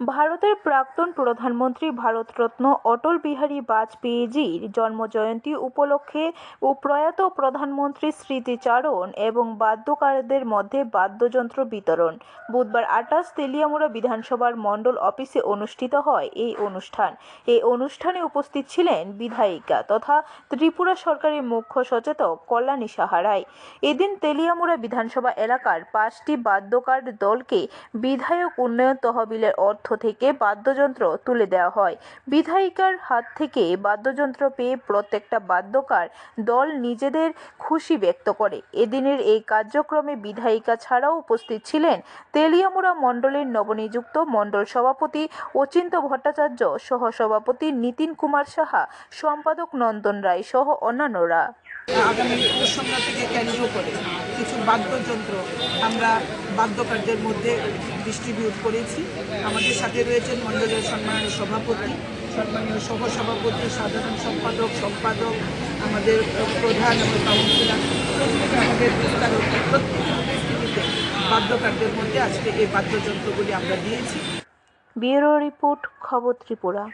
ভারতের প্রাক্তন প্রধানমন্ত্রী ভারতরত্ন অটল বিহারী বাজপেয়ীজির জন্মজয়ন্তী উপলক্ষে ও প্রয়াত প্রধানমন্ত্রীর স্মৃতিচারণ এবং বাদ্যকারদের মধ্যে বাদ্যযন্ত্র বিতরণ। বুধবার আটাশ তেলিয়ামুড়া বিধানসভার মণ্ডল অফিসে অনুষ্ঠিত হয় এই অনুষ্ঠান। এই অনুষ্ঠানে উপস্থিত ছিলেন বিধায়িকা তথা ত্রিপুরা সরকারের মুখ্য সচেতক কল্যাণী সাহারায় এদিন তেলিয়ামুড়া বিধানসভা এলাকার পাঁচটি বাদ্যকার দলকে বিধায়ক উন্নয়ন তহবিলের অর্থ থেকে বাদ্যযন্ত্র তুলে দেওয়া হয়। বিধায়িকার হাত থেকে বাদ্যযন্ত্র পেয়ে প্রত্যেকটা বাদ্যকার দল নিজেদের খুশি ব্যক্ত করে। এদিনের এই কার্যক্রমে বিধায়িকা ছাড়াও উপস্থিত ছিলেন তেলিয়ামুড়া মণ্ডলের নবনিযুক্ত মণ্ডল সভাপতি অচিন্ত ভট্টাচার্য সহ সভাপতি নীতিন কুমার সাহা, সম্পাদক নন্দন রায় সহ অন্যান্যরা। আগামী থেকে কেন্দ্র করে কিছু বাদ্যযন্ত্র আমরা বাদ্যকার্যের মধ্যে ডিস্ট্রিবিউট করেছি। আমাদের সাথে রয়েছেন মণ্ডলের সম্মানীয় সভাপতি, সম্মানীয় সহসভাপতি, সাধারণ সম্পাদক সম্পাদক, আমাদের প্রধান এবং কাউন্সিলর আমাদের উপস্থিতিতে মধ্যে আজকে এই বাদ্যযন্ত্রগুলি আমরা দিয়েছি। ব্যুরো রিপোর্ট খবর ত্রিপুরা।